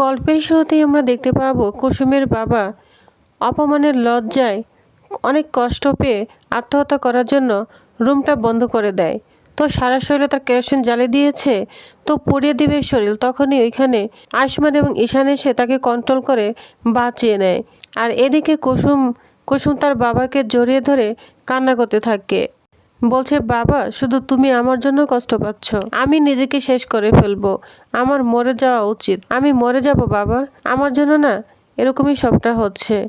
গল্পের শুরুতেই আমরা দেখতে পাবো কুসুমের বাবা অপমানের লজ্জায় অনেক কষ্ট পেয়ে আত্মহত্যা করার জন্য রুমটা বন্ধ করে দেয়। তো সারা শরীরে তার কেরোসিন জ্বালিয়ে দিয়েছে, তো পুড়িয়ে দিবে শরীর। তখনই ওইখানে আয়ুষ্মান এবং ঈশান এসে তাকে কন্ট্রোল করে বাঁচিয়ে নেয়। আর এদিকে কুসুম কুসুম তার বাবাকে জড়িয়ে ধরে কান্না করতে থাকে। বলছে, বাবা, শুধু তুমি আমার জন্য কষ্ট পাচ্ছ। আমি নিজেকে শেষ করে ফেলব। আমার মরে যাওয়া উচিত। আমি মরে যাব, বাবা। আমার জন্য না এরকমই সবটা হচ্ছে।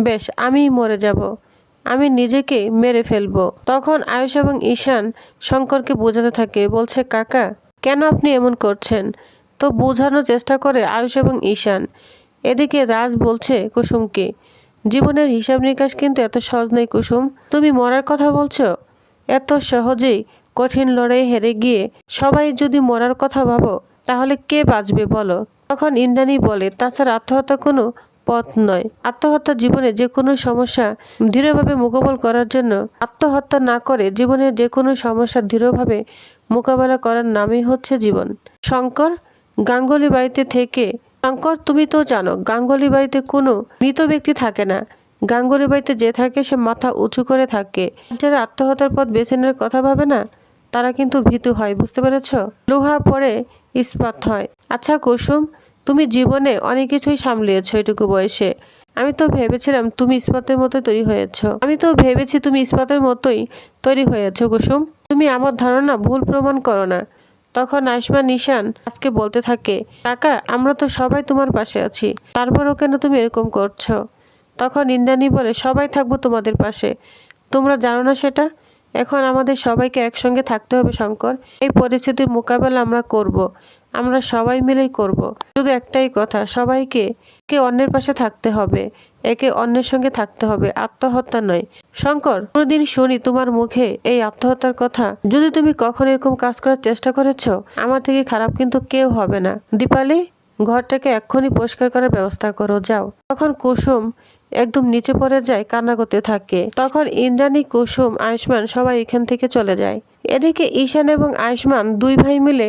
বেশ, আমিই মরে যাব। আমি নিজেকে মেরে ফেলব। তখন আয়ুষ এবং ঈশান শঙ্করকে বোঝাতে থাকে, বলছে, কাকা, কেন আপনি এমন করছেন? তো বোঝানোর চেষ্টা করে আয়ুষ এবং ঈশান। এদিকে রাজ বলছে কুসুমকে, জীবনের হিসাব নিকাশ কিন্তু এত সহজ নেই কুসুম। তুমি মরার কথা বলছো? এত সহজেই কঠিন লড়াই হেরে গিয়ে সবাই যদি মরার কথা ভাবো, তাহলে কে বাঁচবে বলো? তখন ইন্দ্রাণী বলে, তাছাড়া আত্মহত্যা কোনো পথ নয়। আত্মহত্যা জীবনে যে কোনো সমস্যা দৃঢ়ভাবে মোকাবেলা করার জন্য আত্মহত্যা না করে জীবনে যে কোনো সমস্যা দৃঢ়ভাবে মোকাবেলা করার নামই হচ্ছে জীবন। শঙ্কর গাঙ্গুলি বাড়িতে থেকে, শঙ্কর তুমি তো জানো গাঙ্গুলি বাড়িতে কোনো মৃত ব্যক্তি থাকে না। গাঙ্গুলি বাড়িতে যে থাকে, সে মাথা উঁচু করে থাকে। যারা আত্মহত্যার পথ বেছে নেওয়ার কথা ভাবে না, তারা কিন্তু ভীতু হয়, বুঝতে পেরেছ? লোহা পরে ইস্পাত হয়। আচ্ছা কুসুম, তুমি জীবনে অনেক কিছুই সামলিয়েছ এটুকু বয়সে। আমি তো ভেবেছিলাম তুমি ইস্পাতের মতো তৈরি হয়েছ। আমি তো ভেবেছি তুমি ইস্পাতের মতোই তৈরি হয়েছ কুসুম। তুমি আমার ধারণা ভুল প্রমাণ করো না। তখন আয়ুষ্মান নিশান আজকে বলতে থাকে, কাকা, আমরা তো সবাই তোমার পাশে আছি। তারপরও কেন তুমি এরকম করছ? তখন ইন্দ্রাণী বলে, সবাই থাকব তোমাদের পাশে। তোমরা জানো না সেটা? এখন আমাদের সবাইকে একসঙ্গে থাকতে হবে, শঙ্কর। এই পরিস্থিতির মোকাবেলা আমরা করব। আমরা সবাই মিলেই করব। শুধু একটাই কথা, সবাইকে কে অন্যের পাশে থাকতে হবে। একে অন্যের সঙ্গে থাকতে হবে। আত্মহত্যা নয়। শঙ্কর, কোনোদিন শুনি তোমার মুখে এই আত্মহত্যার কথা? যদি তুমি কখন এরকম কাজ করার চেষ্টা করেছ, আমার থেকে খারাপ কিন্তু কেউ হবে না। দীপালি? ঘরটাকে এক্ষুনি পরিষ্কার করার ব্যবস্থা করো, যাও। তখন কুসুম একদম নিচে পড়ে যায়, কান্না করতে থাকে। তখন ইন্দ্রাণী, কুসুম, আয়ুষ্মান সবাই এখান থেকে চলে যায়। এদিকে ঈশান এবং আয়ুষ্মান দুই ভাই মিলে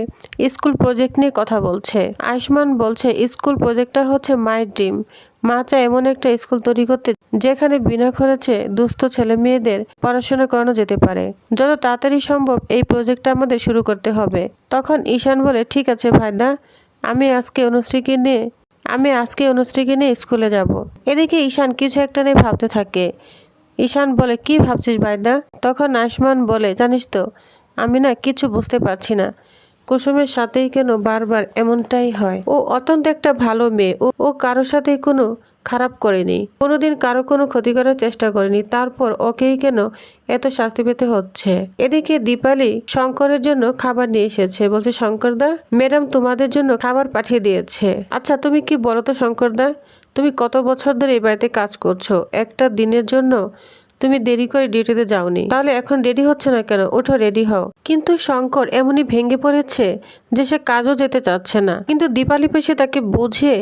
স্কুল প্রজেক্ট নিয়ে কথা বলছে। আয়ুষ্মান বলছে, স্কুল প্রজেক্টটা হচ্ছে মাই ড্রিম মা চায় এমন একটা স্কুল তৈরি করতে যেখানে বিনা খরচে দুস্থ ছেলে মেয়েদের পড়াশোনা করানো যেতে পারে। যত তাড়াতাড়ি সম্ভব এই প্রজেক্টটা আমাদের শুরু করতে হবে। তখন ঈশান বলে, ঠিক আছে ভাইদা আমি আজকে অনুষ্ঠীকে নিয়ে, আমি আজকে অনুষ্ঠীকে নিয়ে স্কুলে যাব। এদিকে ঈশান কিছু একটা নিয়ে ভাবতে থাকে। ঈশান বলে, কি ভাবছিস বাইদা? তখন আয়ুষ্মান বলে, জানিস তো, আমি না কিছু বুঝতে পারছি না। কুসুমের সাথেই কেন বারবার এমনটাই হয়? ও অত্যন্ত একটা ভালো মেয়ে। ও ও কারোর সাথে কোনো খারাপ করেনি। কোনোদিন কারও কোনো ক্ষতি করার চেষ্টা করেনি। তারপর ওকেই কেন এত শাস্তি পেতে হচ্ছে? এদিকে দীপালি শঙ্করের জন্য খাবার নিয়ে এসেছে। বলছে, শঙ্করদা, ম্যাডাম তোমাদের জন্য খাবার পাঠিয়ে দিয়েছে। আচ্ছা তুমি কি বলো তো শঙ্করদা, তুমি কত বছর ধরে এই বাড়িতে কাজ করছ? একটা দিনের জন্য তুমি দেরি করে ডিউটিতে যাওনি। তাহলে এখন রেডি হচ্ছে না কেন? ওঠো, রেডি হও। কিন্তু শঙ্কর এমনই ভেঙে পড়েছে যে সে কাজও যেতে চাচ্ছে না। কিন্তু দীপালি পেশে তাকে বুঝে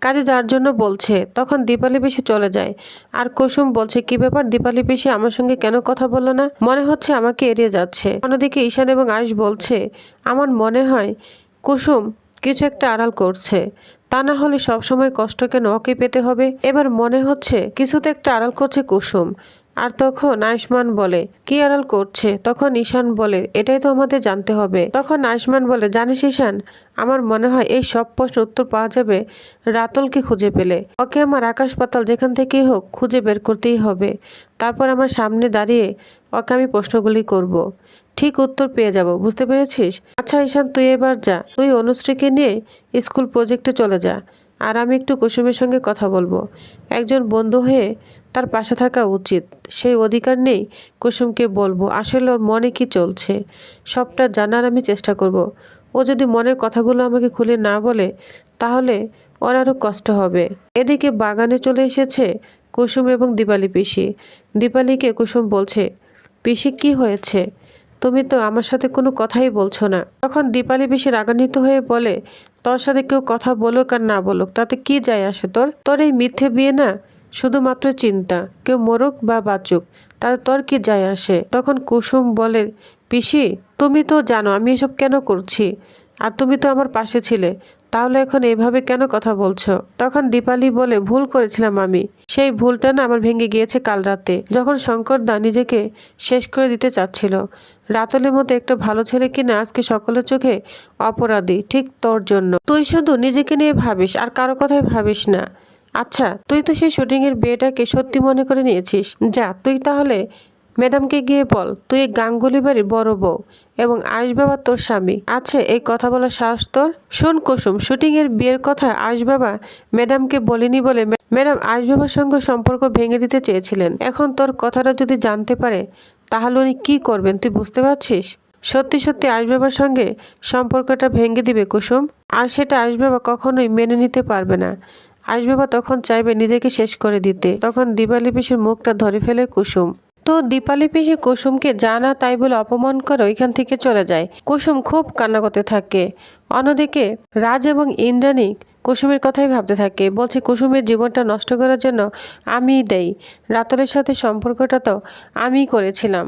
কাজে যার জন্য বলছে, তখন দীপালি পিসি চলে যায়। আর কুসুম বলছে, কি ব্যাপার দীপালি পিসি, আমার সঙ্গে কেন কথা বলল না? মনে হচ্ছে আমাকে এড়িয়ে যাচ্ছে। অন্যদিকে ঈশান এবং আয়ুষ বলছে, আমার মনে হয় কুসুম কিছু একটা আড়াল করছে। তা না হলে সবসময় কষ্টকে নকে পেতে হবে? এবার মনে হচ্ছে, কিছুতে একটা আড়াল করছে কুসুম। আর তখন আয়ুষ্মান বলে, কি আড়াল করছে? তখন ঈশান বলে, এটাই তো আমাদের জানতে হবে। তখন আয়ুষ্মান বলে, জানিস ঈশান, আমার মনে হয় এই সব প্রশ্ন উত্তর পাওয়া যাবে রাতলকে খুঁজে পেলে। ওকে আমার আকাশ পাতাল যেখান থেকেই হোক খুঁজে বের করতেই হবে। তারপর আমার সামনে দাঁড়িয়ে ওকে আমি প্রশ্নগুলি করব। ঠিক উত্তর পেয়ে যাব, বুঝতে পেরেছিস? আচ্ছা ঈশান, তুই এবার যা। তুই অনুশ্রীকে নিয়ে স্কুল প্রজেক্টে চলে যা। আর আমি একটু কুসুমের সঙ্গে কথা বলব। একজন বন্ধু হয়ে তার পাশে থাকা উচিত। সেই অধিকার নেই কুসুমকে বলব, আসলে ওর মনে কি চলছে? সবটা জানার আমি চেষ্টা করব। ও যদি মনের কথাগুলো আমাকে খুলে না বলে, তাহলে ওর আরও কষ্ট হবে। এদিকে বাগানে চলে এসেছে কুসুম এবং দীপালি পিসি। দীপালিকে কুসুম বলছে, পিসি, কি হয়েছে? তুমি তো আমার সাথে কোনো কথাই বলছো না। তখন দীপালি বেশি রাগান্বিত হয়ে বলে, তোর সাথে কেউ কথা বলুক আর না বলুক, তাতে কি যায় আসে তোর? তোর এই মিথ্যে বিয়ে না শুধুমাত্র চিন্তা। কেউ মরুক বা বাঁচুক, তাতে তোর কি যায় আসে? তখন কুসুম বলে, পিসি, তুমি তো জানো আমি এসব কেন করছি? আর তুমি তো আমার পাশে ছিলে, তাহলে এখন এইভাবে কেন কথা বলছো? তখন দীপালি বলে, ভুল করেছিলাম আমি। সেই ভুলটা না আমার ভেঙে গিয়েছে কাল রাতে। যখন শঙ্কর দা নিজেকে শেষ করে দিতে চাচ্ছিল, রাতলের মতো একটা ভালো ছেলে কিনা আজকে সকলের চোখে অপরাধী, ঠিক তোর জন্য। তুই শুধু নিজেকে নিয়ে ভাবিস আর কারও কথাই ভাবিস না। আচ্ছা তুই তো সেই শুটিংয়ের বিয়েটাকে সত্যি মনে করে নিয়েছিস। যা, তুই তাহলে ম্যাডামকে গিয়ে বল, তুই এই গাঙ্গুলি বাড়ির বড় বউ এবং আয়ুষ বাবা তোর স্বামী। আচ্ছা এই কথা বলার সাহস তোর? শোন কুসুম শুটিং এর বিয়ের কথা আয়ুষ বাবা ম্যাডামকে বলেনি বলে ম্যাডাম আয়ুষ বাবার সঙ্গে সম্পর্ক ভেঙে দিতে চেয়েছিলেন। এখন তোর কথাটা যদি জানতে পারে, তাহলে উনি কী করবেন তুই বুঝতে পারছিস? সত্যি সত্যি আয়ুষ বাবার সঙ্গে সম্পর্কটা ভেঙে দিবে কুসুম। আর সেটা আয়ুষ বাবা কখনোই মেনে নিতে পারবে না। আয়ুষ বাবা তখন চাইবে নিজেকে শেষ করে দিতে। তখন দিবালি পিসির মুখটা ধরে ফেলে কুসুম। তো দীপালি পিসি কুসুমকে জানা তাই বলে অপমান করে ওইখান থেকে চলে যায়। কুসুম খুব কান্না করতে থাকে। অন্যদিকে রাজ এবং ইন্দ্রাণী কুসুমের কথাই ভাবতে থাকে। বলছে, কুসুমের জীবনটা নষ্ট করার জন্য আমিই দেই। রাতলের সাথে সম্পর্কটা তো আমিই করেছিলাম।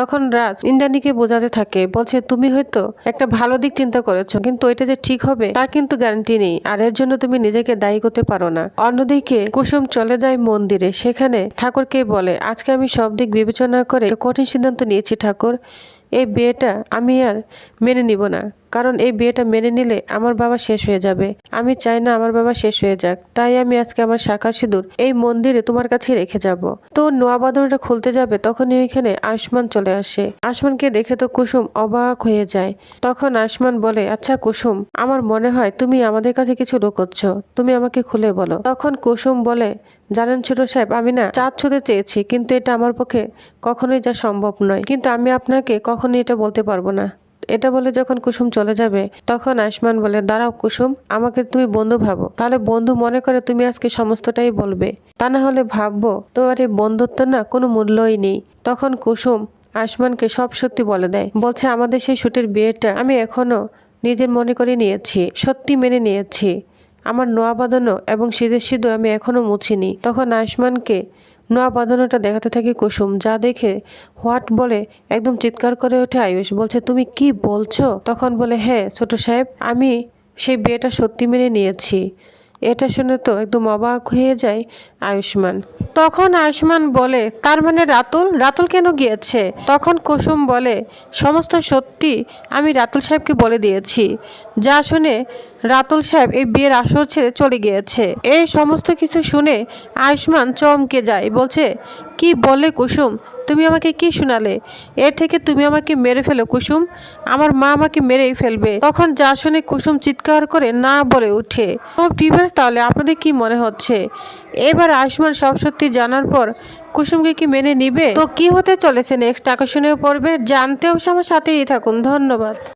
তখন রাজ ইন্দ্রানীকে বোঝাতে থাকে, বলছে, তুমি হয়তো একটা ভালো দিক চিন্তা করেছ, কিন্তু এটা যে ঠিক হবে, তা কিন্তু গ্যারান্টি নেই, আর এর জন্য তুমি নিজেকে দায়ী করতে পারো না। অন্যদিকে কুসুম চলে যায় মন্দিরে, সেখানে ঠাকুরকে বলে, আজকে আমি সব দিক বিবেচনা করে কঠিন সিদ্ধান্ত নিয়েছি ঠাকুর, এই বিয়েটা আমি আর মেনে নিব না। কারণ এই বিয়েটা মেনে নিলে আমার বাবা শেষ হয়ে যাবে। আমি চাই না আমার বাবা শেষ হয়ে যাক। তাই আমি আজকে আমার শাখা সিঁদুর এই মন্দিরে তোমার কাছে রেখে যাব। তো নোয়া বাঁধনটা খুলতে যাবে তখনই ওইখানে আয়ুষ্মান চলে আসে। আয়ুষ্মানকে দেখে তো কুসুম অবাক হয়ে যায়। তখন আয়ুষ্মান বলে আচ্ছা কুসুম, আমার মনে হয় তুমি আমাদের কাছে কিছু লুকোচ্ছ তুমি আমাকে খুলে বলো। তখন কুসুম বলে, জানেন ছোট সাহেব, আমি না চাঁদ ছুঁতে চেয়েছি, কিন্তু এটা আমার পক্ষে কখনোই যা সম্ভব নয়। কিন্তু আমি আপনাকে কখনোই এটা বলতে পারব না। এটা বলে যখন কুসুম চলে যাবে, তখন আয়ুষ্মান বলে, দাঁড়াও কুসুম, আমাকে তুমি বন্ধু ভাবো। তাহলে বন্ধু মনে করে তুমি আজকে সমস্তটাই বলবে। তা না হলে ভাববো, তোমার এই বন্ধুত্ব না কোনো মূল্যই নেই। তখন কুসুম আয়ুষ্মানকে সব সত্যি বলে দেয়। বলছে, আমাদের সেই শুটের বিয়েটা আমি এখনও নিজের মনে করে নিয়েছি, সত্যি মেনে নিয়েছি। আমার নোয়া বাঁধানো এবং শীতের সিঁদুর আমি এখনও মুছিনি। তখন আয়ুষ্মানকে নোয়া বাঁধানোটা দেখাতে থাকে কুসুম, যা দেখে হোয়াট বলে, একদম চিৎকার করে ওঠে আয়ুষ। বলছে, তুমি কি বলছো? তখন বলে হ্যাঁ ছোট সাহেব, আমি সেই বিয়েটা সত্যি মেনে নিয়েছি। এটা শুনে তো একদম অবাক হয়ে যায় আয়ুষ্মান। তখন আয়ুষ্মান বলে, তার মানে রাতুল? রাতুল কেন গিয়েছে? তখন কুসুম বলে, সমস্ত সত্যি আমি রাতুল সাহেবকে বলে দিয়েছি। যা শুনে রাতুল সাহেব এই বিয়ের আসর ছেড়ে চলে গিয়েছে। এই সমস্ত কিছু শুনে আয়ুষ্মান চমকে যায়। বলছে, কি বলে কুসুম? তুমি আমাকে কি শোনালে? এর থেকে তুমি আমাকে মেরে ফেলো, কুসুম। আমার মা আমাকে মেরেই ফেলবে। তখন যা শুনে কুসুম চিৎকার করে না বলে উঠে। ও টিভার্স তাহলে আপনাদের কি মনে হচ্ছে? এবার আয়ুষ্মান সব সত্যি জানার পর কুসুমকে কি মেনে নিবে? তো কি হতে চলেছে নেক্সট আকর্ষণীয় পর্বে জানতেও আমার সাথেই থাকুন। ধন্যবাদ।